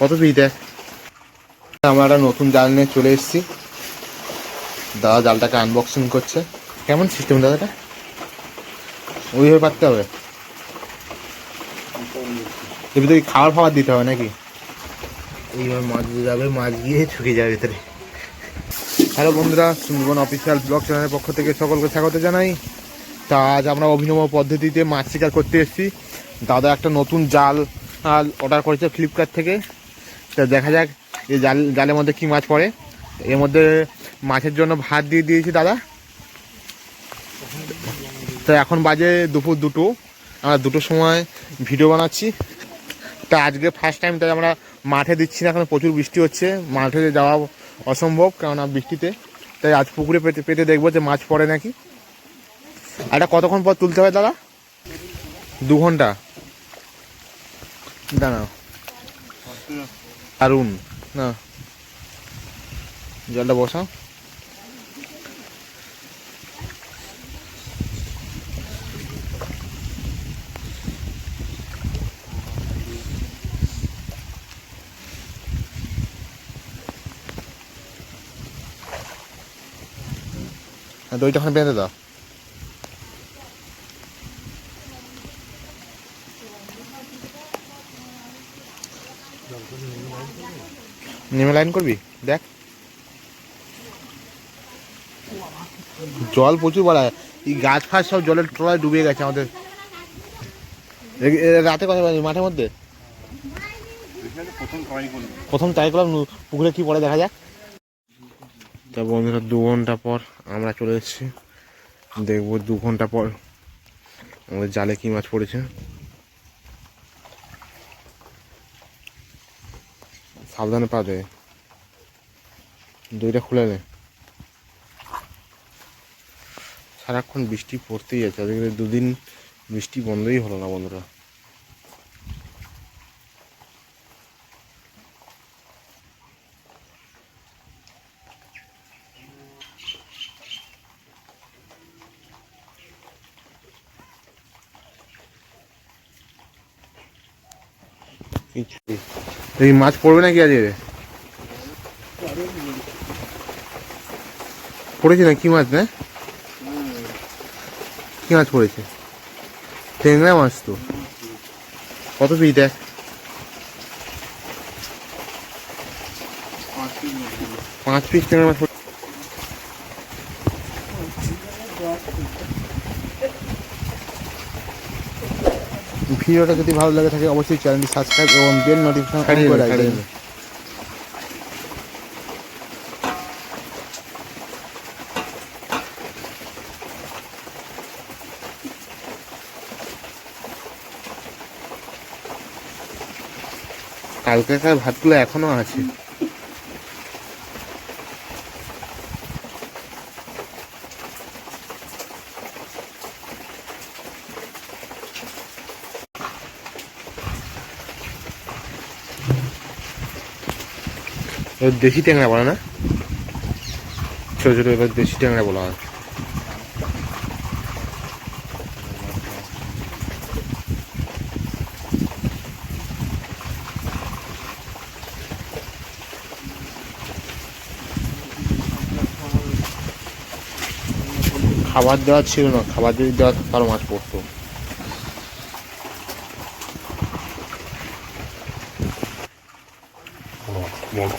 কত পিস দেখ আমরা একটা নতুন জাল নিয়ে চলে এসেছি। দাদা জালটাকে আনবক্সিং করছে। কেমন সিস্টেম দাদাটা ওইভাবে পারতে হবে? এবার তো খাবার ফাবার দিতে হবে নাকি? এইভাবে মাছ দিয়ে যাবে মাছ গিয়ে ছুকে যাবে ভিতরে। হ্যালো বন্ধুরা সুন্দরবন অফিসিয়াল ব্লগ চ্যানেলের পক্ষ থেকে সকলকে স্বাগত জানাই। তা আজ আমরা অভিনব পদ্ধতিতে মাছ শিকার করতে এসেছি। দাদা একটা নতুন জাল অর্ডার করেছে ফ্লিপকার্ট থেকে। তা দেখা যাক, এই জাল, জালের মধ্যে কি মাছ পড়ে। এর মধ্যে মাছের জন্য ভাত দিয়ে দিয়েছি দাদা। তো এখন বাজে দুপুর দুটো। আমরা দুটোর সময় ভিডিও বানাচ্ছি। তা আজকে ফার্স্ট টাইম তাই আমরা মাঠে দিচ্ছি না এখন প্রচুর বৃষ্টি হচ্ছে। মাঠে যাওয়া অসম্ভব, কেননা বৃষ্টিতে। তাই আজ পুকুরে পেতে পেতে দেখব যে মাছ পড়ে নাকি। এটা কতক্ষণ পর তুলতে হবে দাদা? দু ঘণ্টা। দাঁড়াও। দারুণ না। জলটা বসাও। হ্যাঁ দইটা ওখানে বেঁধে দাও। নেমে লাইন করবি? দেখ। জল প্রচুর বাড়ায় এই গাছ ফাছ সব জলের তলায় ডুবে গেছে আমাদের। রাতে কথা বলি মাঠের মধ্যে? প্রথম ট্রাই করলাম পুকুরে কি পড়ে দেখা যাক। তা বন্ধুরা, দু ঘণ্টা পর আমরা চলে এসেছি। দেখব দু ঘণ্টা পর আমাদের জালে কি মাছ পড়েছে। সাবধানে পা দেয় দইটা খুলে নে। সারাক্ষণ বৃষ্টি পড়তেই আছে। আজকে দুদিন বৃষ্টি বন্ধই হলো না বন্ধুরা। এই মাছ পড়বে নাকি আজকে পড়েছে না? কি মাছ না কি মাছ পড়েছে? ট্যাংরা মাছ তো। কত পিস দেখ? পাঁচ পিস ট্যাংরা মাছ ভিডিওটা যদি ভালো লাগে থাকে অবশ্যই চ্যানেলটি সাবস্ক্রাইব এবং বেল নোটিফিকেশন অন করে রাখবেন। কালকেকার ভাতগুলো এখনও আছে। এবার দেশি ট্যাংরা বলে না? ছোট ছোট এবার দেশি ট্যাংরা বলা হয়। খাবার দেওয়া ছিল না, খাবার যদি দেওয়া আরও মাছ পড়তো। More.